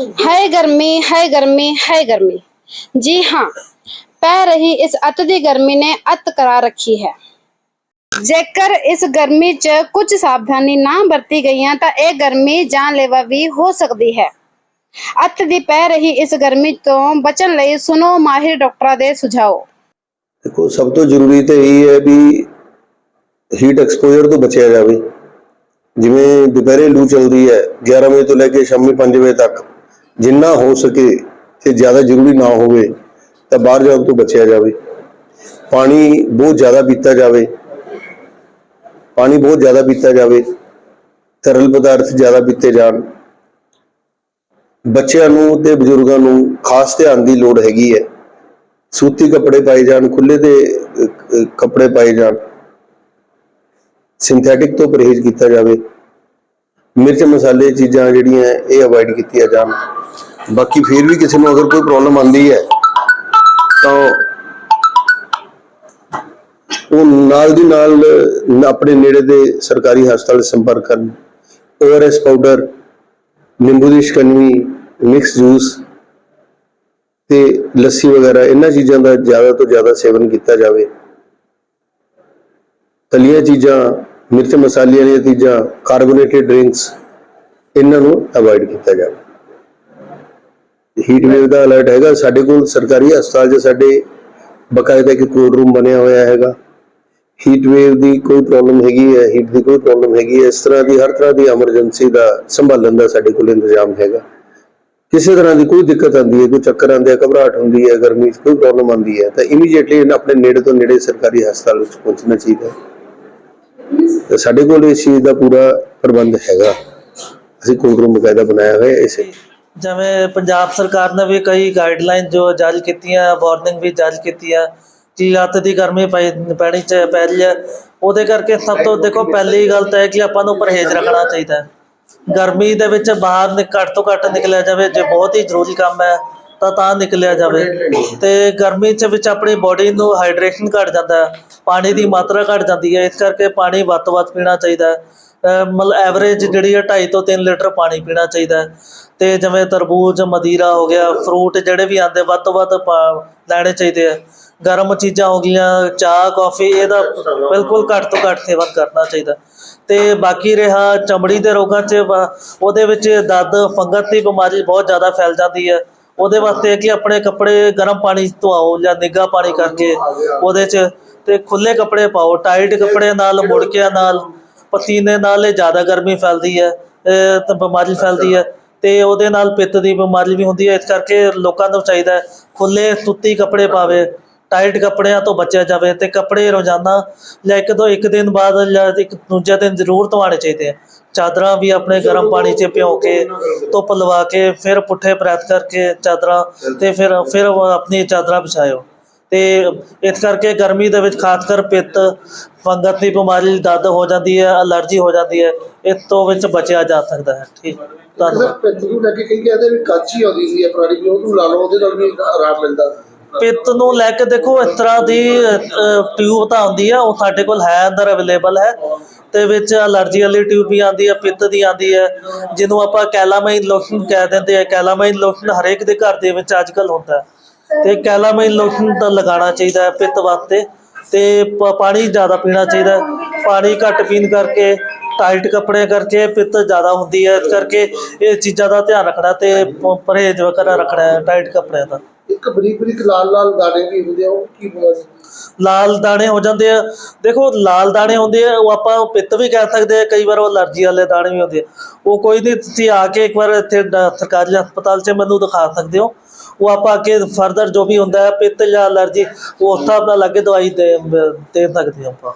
ਹੈ ਗਰਮੀ ਹੈ ਗਰਮੀ ਹੈ ਗਰਮੀ। ਜੀ ਹਾਂ, ਪੈ ਰਹੀ ਇਸ ਅਤ ਦੀ ਗਰਮੀ ਨੇ ਅਤ ਕਰਾ ਰੱਖੀ ਹੈ। ਜੇਕਰ ਇਸ ਗਰਮੀ 'ਚ ਕੁਝ ਸਾਵਧਾਨੀ ਨਾ ਵਰਤੀ ਗਈਆਂ ਤਾਂ ਇਹ ਗਰਮੀ ਜਾਨਲੇਵਾ ਵੀ ਹੋ ਸਕਦੀ ਹੈ। ਅੱਤ ਦੀ ਪੈ ਰਹੀ ਇਸ ਗਰਮੀ ਤੋਂ ਬਚਣ ਲਈ ਸੁਣੋ ਮਾਹਿਰ ਡਾਕਟਰਾਂ ਦੇ ਸੁਝਾਅ ਦੇਖੋ, ਸਭ ਤੋਂ ਜ਼ਰੂਰੀ ਤੇ ਇਹ ਹੈ ਵੀ ਹੀਟ ਐਕਸਪੋਜ਼ਰ ਤੋਂ ਬਚਿਆ ਜਾਵੇ। ਜਿਵੇਂ ਦੁਪਹਿਰੇ ਲੂ ਚੱਲਦੀ ਹੈ 11 ਵਜੇ ਤੋਂ ਲੈ ਕੇ ਸ਼ਾਮੀ 5 ਵਜੇ ਤੱਕ। ਜਿੰਨਾ ਹੋ ਸਕੇ ਤੇ ਜ਼ਿਆਦਾ ਜ਼ਰੂਰੀ ਨਾ ਹੋਵੇ, ਤਾਂ ਬਾਹਰ ਜਾਣ ਤੋਂ ਬਚਿਆ ਜਾਵੇ। ਪਾਣੀ ਬਹੁਤ ਜ਼ਿਆਦਾ ਪੀਤਾ ਜਾਵੇ। ਪਾਣੀ ਬਹੁਤ ਜ਼ਿਆਦਾ ਪੀਤਾ ਜਾਵੇ, ਤਰਲ ਪਦਾਰਥ ਜ਼ਿਆਦਾ ਪੀਤੇ ਜਾਣ। ਬੱਚਿਆਂ ਨੂੰ ਤੇ ਬਜ਼ੁਰਗਾਂ ਨੂੰ ਖਾਸ ਧਿਆਨ ਦੀ ਲੋੜ ਹੈਗੀ ਹੈ। ਸੂਤੀ ਕੱਪੜੇ ਪਾਏ ਜਾਣ ਖੁੱਲੇ ਦੇ ਕੱਪੜੇ ਪਾਏ ਜਾਣ। ਸਿੰਥੈਟਿਕ ਤੋਂ ਪਰਹੇਜ਼ ਕੀਤਾ ਜਾਵੇ। ਮਿਰਚ ਮਸਾਲੇ ਚੀਜ਼ਾਂ ਜਿਹੜੀਆਂ ਇਹ ਅਵੋਇਡ ਕੀਤੀਆਂ ਜਾਣ। ਬਾਕੀ ਫਿਰ ਵੀ ਕਿਸੇ ਨੂੰ ਅਗਰ ਕੋਈ ਪ੍ਰੋਬਲਮ ਆਉਂਦੀ ਹੈ, ਤਾਂ ਉਹ ਨਾਲ ਦੀ ਨਾਲ ਆਪਣੇ ਨੇੜੇ ਦੇ ਸਰਕਾਰੀ ਹਸਪਤਾਲ ਸੰਪਰਕ ਕਰਨ। ਓਆਰਐਸ ਪਾਊਡਰ ਨਿੰਬੂ ਦੀ ਸ਼ਕਨਵੀ ਮਿਕਸ ਜੂਸ ਤੇ ਲੱਸੀ ਵਗੈਰਾ, ਇਹਨਾਂ ਚੀਜ਼ਾਂ ਦਾ ਜ਼ਿਆਦਾ ਤੋਂ ਜ਼ਿਆਦਾ ਸੇਵਨ ਕੀਤਾ ਜਾਵੇ। ਤਲੀਆਂ ਚੀਜ਼ਾਂ ਮਿਰਚ ਮਸਾਲੇ ਵਾਲੀਆਂ ਚੀਜ਼ਾਂ ਕਾਰਬੋਨੇਟਡ ਡਰਿੰਕਸ ਇਹਨਾਂ ਨੂੰ ਅਵੋਇਡ ਕੀਤਾ ਜਾਵੇ। ਹੀਟ ਵੇਵ ਦਾ ਅਲਰਟ ਹੈਗਾ, ਸਾਡੇ ਕੋਲ ਸਰਕਾਰੀ ਹਸਪਤਾਲ 'ਚ ਸਾਡੇ ਬਕਾਇਦਾ ਇੱਕ ਕੋਲ ਰੂਮ ਬਣਿਆ ਹੋਇਆ ਹੈਗਾ। ਹੀਟ ਵੇਵ ਦੀ ਕੋਈ ਪ੍ਰੋਬਲਮ ਹੈਗੀ ਹੈ ਹੀਟ ਦੀ ਕੋਈ ਪ੍ਰੋਬਲਮ ਹੈਗੀ ਹੈ, ਇਸ ਤਰ੍ਹਾਂ ਦੀ, ਹਰ ਤਰ੍ਹਾਂ ਦੀ ਐਮਰਜੈਂਸੀ ਦਾ ਸੰਭਾਲਣ ਦਾ ਸਾਡੇ ਕੋਲ ਇੰਤਜ਼ਾਮ ਹੈਗਾ। ਕਿਸੇ ਤਰ੍ਹਾਂ ਦੀ ਕੋਈ ਦਿੱਕਤ ਆਉਂਦੀ ਹੈ, ਕੋਈ ਚੱਕਰ ਆਉਂਦੇ ਆ, ਘਬਰਾਹਟ ਹੁੰਦੀ ਹੈ, ਗਰਮੀ 'ਚ ਕੋਈ ਪ੍ਰੋਬਲਮ ਆਉਂਦੀ ਹੈ, ਤਾਂ ਇਮੀਡੀਏਟਲੀ ਆਪਣੇ ਨੇੜੇ ਤੋਂ ਨੇੜੇ ਸਰਕਾਰੀ ਹਸਪਤਾਲ ਵਿੱਚ ਪਹੁੰਚਣਾ ਚਾਹੀਦਾ ਹੈ। ਤੇ ਸਾਡੇ ਕੋਲ ਇਸ ਚੀਜ਼ ਦਾ ਪੂਰਾ ਪ੍ਰਬੰਧ ਹੈਗਾ। ਅਸੀਂ ਕੋਲਡ ਰੂਮ ਬਣਾਇਆ ਹੋਇਆ ਇਸੇ। ਜਿਵੇਂ ਪੰਜਾਬ ਸਰਕਾਰ ਨੇ ਵੀ ਕਈ ਗਾਈਡਲਾਈਨ ਜੋ ਜਾਰੀ ਕੀਤੀਆਂ ਵਾਰਨਿੰਗ ਵੀ ਜਾਰੀ ਕੀਤੀਆਂ, ਕਿ ਅੱਤ ਦੀ ਗਰਮੀ ਪੈਣੀ ਚ ਪੈ ਰਹੀ ਹੈ। ਉਹਦੇ ਕਰਕੇ ਸਭ ਤੋਂ ਦੇਖੋ ਪਹਿਲੀ ਗੱਲ ਤਾਂ ਹੈ ਕਿ ਆਪਾਂ ਨੂੰ ਪਰਹੇਜ਼ ਰੱਖਣਾ ਚਾਹੀਦਾ ਗਰਮੀ ਦੇ ਵਿੱਚ ਬਾਹਰ ਘੱਟ ਤੋਂ ਘੱਟ ਨਿਕਲਿਆ ਜਾਵੇ, ਜੇ ਬਹੁਤ ਹੀ ਜ਼ਰੂਰੀ ਕੰਮ ਹੈ, ਤਾਂ ਤਾਂ ਨਿਕਲਿਆ ਜਾਵੇ। ਤੇ ਗਰਮੀ ਚ ਵਿੱਚ ਆਪਣੀ ਬੋਡੀ ਨੂੰ ਹਾਈਡਰੇਸ਼ਨ ਘਟ ਜਾਂਦਾ ਹੈ। ਪਾਣੀ ਦੀ ਮਾਤਰਾ ਘਟ ਜਾਂਦੀ ਹੈ, ਇਸ ਕਰਕੇ ਪਾਣੀ ਵੱਧ ਤੋਂ ਵੱਧ ਪੀਣਾ ਚਾਹੀਦਾ ਹੈ। ਮਤਲਬ ਐਵਰੇਜ ਜਿਹੜੀ ਹੈ 2.5 ਤੋਂ 3 ਲੀਟਰ ਪਾਣੀ ਪੀਣਾ ਚਾਹੀਦਾ ਹੈ। ਤੇ ਜਿਵੇਂ ਤਰਬੂਜ, ਮਦੀਰਾ ਹੋ ਗਿਆ ਫਰੂਟ ਜਿਹੜੇ ਵੀ ਆਂਦੇ ਵੱਧ ਤੋਂ ਵੱਧ ਪਾ- ਲੈਣੇ ਚਾਹੀਦੇ ਆ। ਗਰਮ ਚੀਜ਼ਾਂ ਹੋ ਗਈਆਂ, ਚਾਹ ਕਾਫੀ ਇਹਦਾ ਬਿਲਕੁਲ ਘੱਟ ਤੋਂ ਘੱਟ ਸੇਵਨ ਕਰਨਾ ਚਾਹੀਦਾ ਤੇ ਬਾਕੀ ਰਿਹਾ ਚਮੜੀ ਦੇ ਰੋਗਾਂ 'ਚ ਉਹਦੇ ਵਿੱਚ ਦਰਦ, ਫੰਗਸ ਦੀ ਬਿਮਾਰੀ ਬਹੁਤ ਜ਼ਿਆਦਾ ਫੈਲ ਜਾਂਦੀ ਹੈ। ਉਹਦੇ ਵਾਸਤੇ ਕਿ ਆਪਣੇ ਕੱਪੜੇ ਗਰਮ ਪਾਣੀ 'ਚ ਜਾਂ ਨਿੱਘਾ ਪਾਣੀ ਕਰਕੇ ਉਹਦੇ 'ਚ ਤੇ ਖੁੱਲੇ ਕੱਪੜੇ ਪਾਓ ਟਾਈਟ ਕੱਪੜੇ ਨਾਲ ਮੁੜਕਿਆਂ ਨਾਲ ਪਸੀਨੇ ਨਾਲ ਇਹ ਜ਼ਿਆਦਾ ਗਰਮੀ ਫੈਲਦੀ ਹੈ ਇਹ ਤਾਂ ਬਿਮਾਰੀ ਫੈਲਦੀ ਹੈ ਤੇ ਉਹਦੇ ਨਾਲ ਪਿੱਤ ਦੀ ਬਿਮਾਰੀ ਵੀ ਹੁੰਦੀ ਹੈ ਇਸ ਕਰਕੇ ਲੋਕਾਂ ਨੂੰ ਚਾਹੀਦਾ ਹੈ ਖੁੱਲੇ ਸੁੱਤੀ ਕੱਪੜੇ ਪਾਵੇ ਟਾਈਟ ਕੱਪੜਿਆਂ ਤੋਂ ਬਚਿਆ ਜਾਵੇ ਤੇ ਕੱਪੜੇ ਰੋਜ਼ਾਨਾ ਜਾਂ ਇੱਕ ਦੋ ਇੱਕ ਦਿਨ ਬਾਅਦ ਜਾਂ ਇੱਕ ਦੂਜੇ ਦਿਨ ਜ਼ਰੂਰ ਧਵਾਣੇ ਚਾਹੀਦੇ ਆ। ਚਾਦਰਾਂ ਵੀ ਆਪਣੇ ਗਰਮ ਪਾਣੀ 'ਚ ਭਿਓ ਕੇ ਧੁੱਪ ਲਵਾ ਕੇ ਫਿਰ ਪੁੱਠੇ ਪ੍ਰੈਸ ਕਰਕੇ ਚਾਦਰਾਂ ਤੇ ਫਿਰ ਫਿਰ ਆਪਣੀ ਚਾਦਰਾਂ ਵਿਛਾਇਓ। ਤੇ ਇਸ ਕਰਕੇ ਗਰਮੀ ਦੇ ਵਿੱਚ ਖਾਸ ਕਰ ਪਿੱਤ ਫੰਗਸ ਦੀ ਬਿਮਾਰੀ ਦਰਦ ਹੋ ਜਾਂਦੀ ਹੈ ਅਲਰਜੀ ਹੋ ਜਾਂਦੀ ਹੈ ਇਸ ਤੋਂ ਵਿੱਚ ਬਚਿਆ ਜਾ ਸਕਦਾ ਹੈ। ਠੀਕ ਧੰਨਵਾਦ। ਪਿੱਤ ਨੂੰ ਲੈ ਕੇ ਕਈ ਕਹਿੰਦੇ ਵੀ ਕਾਚੀ ਆਉਂਦੀ ਸੀ ਪੁਰਾਣੀ ਵੀ ਉਹਨੂੰ ਲਾ ਲਓ ਉਹਦੇ ਨਾਲ ਵੀ ਆਰਾਮ ਮਿਲਦਾ। ਪਿੱਤ ਨੂੰ ਲੈ ਕੇ ਦੇਖੋ ਇਸ ਤਰ੍ਹਾਂ ਦੀ ਟਿਊਬ ਤਾਂ ਆਉਂਦੀ ਆ ਉਹ ਸਾਡੇ ਕੋਲ ਹੈ ਅੰਦਰ ਅਵੇਲੇਬਲ ਹੈ। ਤੇ ਵਿੱਚ ਅਲਰਜੀ ਵਾਲੀ ਟਿਊਬ ਵੀ ਆਉਂਦੀ ਹੈ ਪਿੱਤ ਦੀ ਆਉਂਦੀ ਹੈ ਜਿਹਨੂੰ ਆਪਾਂ ਕੈਲਾਮਾਈਨ ਲੋਸ਼ਨ ਕਹਿ ਦਿੰਦੇ ਆ। ਕੈਲਾਮਾਈਨ ਲੋਸ਼ਨ ਹਰੇਕ ਦੇ ਘਰ ਦੇ ਵਿੱਚ ਅੱਜਕੱਲ ਹੁੰਦਾ। ਹੈ ਤੇ ਕੈਲਾਮਾਈਨ ਲੋਸ਼ਨ ਤਾਂ ਲਗਾਉਣਾ ਚਾਹੀਦਾ ਹੈ ਪਿੱਤ ਵਾਸਤੇ ਤੇ ਪਾਣੀ ਜ਼ਿਆਦਾ ਪੀਣਾ ਚਾਹੀਦਾ ਹੈ। ਪਾਣੀ ਘੱਟ ਪੀਣ ਕਰਕੇ ਟਾਈਟ ਕੱਪੜੇ ਕਰਕੇ ਪਿੱਤ ਜ਼ਿਆਦਾ ਹੁੰਦੀ ਹੈ ਇਸ ਕਰਕੇ ਇਹ ਚੀਜ਼ਾਂ ਦਾ ਧਿਆਨ ਰੱਖਣਾ ਤੇ ਪਰਹੇਜ਼ ਵਗੈਰਾ ਰੱਖਣਾ ਹੈ ਟਾਈਟ ਕੱਪੜਿਆਂ ਦਾ ਇੱਕ ਬਰੀਕ ਬਰੀਕ ਲਾਲ ਲਾਲ ਦਾਣੇ ਵੀ ਹੁੰਦੇ ਆ, ਉਹ ਕੀ ਬਿਮਾਰੀ ਲਾਲ ਦਾਣੇ ਹੋ ਜਾਂਦੇ ਆ। ਦੇਖੋ, ਲਾਲ ਦਾਣੇ ਹੁੰਦੇ ਆ, ਉਹ ਆਪਾਂ ਪਿੱਤ ਵੀ ਕਹਿ ਸਕਦੇ ਆ, ਕਈ ਵਾਰ ਉਹ ਅਲਰਜੀ ਵਾਲੇ ਦਾਣੇ ਵੀ ਹੁੰਦੇ ਆ। ਉਹ ਕੋਈ ਨਹੀਂ, ਤੁਸੀਂ ਆ ਕੇ ਇੱਕ ਵਾਰ ਇੱਥੇ ਡ- ਸਰਕਾਰੀ ਹਸਪਤਾਲ 'ਚ ਮੈਨੂੰ ਦਿਖਾ ਸਕਦੇ ਹੋ। ਉਹ ਆਪਾਂ ਅੱਗੇ ਫਰਦਰ ਜੋ ਵੀ ਹੁੰਦਾ ਹੈ, ਪਿੱਤ ਜਾਂ ਅਲਰਜੀ ਉਹ ਉਸ ਹਿਸਾਬ ਨਾਲ ਅੱਗੇ ਦਵਾਈ ਦੇ ਦੇ ਸਕਦੇ ਹਾਂ ਆਪਾਂ।